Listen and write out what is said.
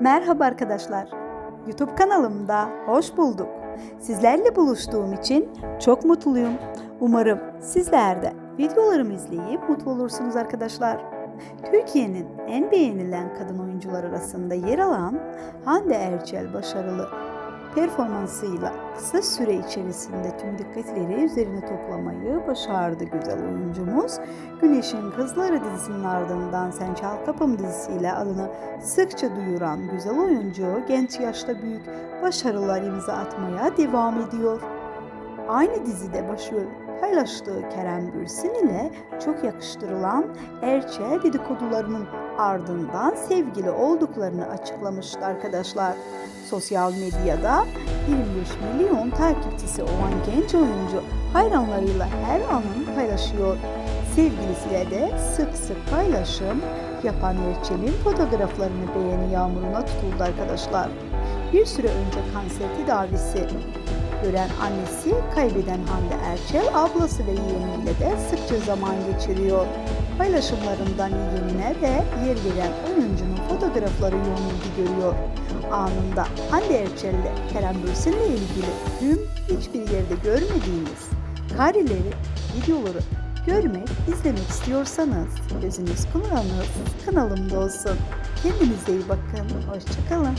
Merhaba arkadaşlar. YouTube kanalımda hoş bulduk. Sizlerle buluştuğum için çok mutluyum. Umarım sizler de videolarımı izleyip mutlu olursunuz arkadaşlar. Türkiye'nin en beğenilen kadın oyuncular arasında yer alan Hande Erçel başarılı performansıyla kısa süre içerisinde tüm dikkatleri üzerine toplamayı başardı güzel oyuncumuz. Güneşin Kızları dizisinin ardından Sen Çal Kapım dizisiyle adını sıkça duyuran güzel oyuncu genç yaşta büyük başarılar imza atmaya devam ediyor. Aynı dizide başrol paylaştığı Kerem Bürsin ile çok yakıştırılan Erçel dedikodularının ardından sevgili olduklarını açıklamıştı arkadaşlar. Sosyal medyada 25 milyon takipçisi olan genç oyuncu hayranlarıyla her anını paylaşıyor. Sevgilisiyle de sık sık paylaşım yapan Erçel'in fotoğraflarını beğeni yağmuruna tutuldu arkadaşlar. Bir süre önce kanser tedavisi gören annesi kaybeden Hande Erçel ablası ve yeğeniyle de sıkça zaman geçiriyor. Paylaşımlarından yeğenine de yer veren oyuncunun fotoğrafları yoğun ilgi görüyor. Anında Hande Erçel ile Kerem Bürsin'le ilgili tüm hiçbir yerde görmediğiniz kareleri, videoları görmek, izlemek istiyorsanız gözünüz kulağınız kanalımda olsun. Kendinize iyi bakın. Hoşçakalın.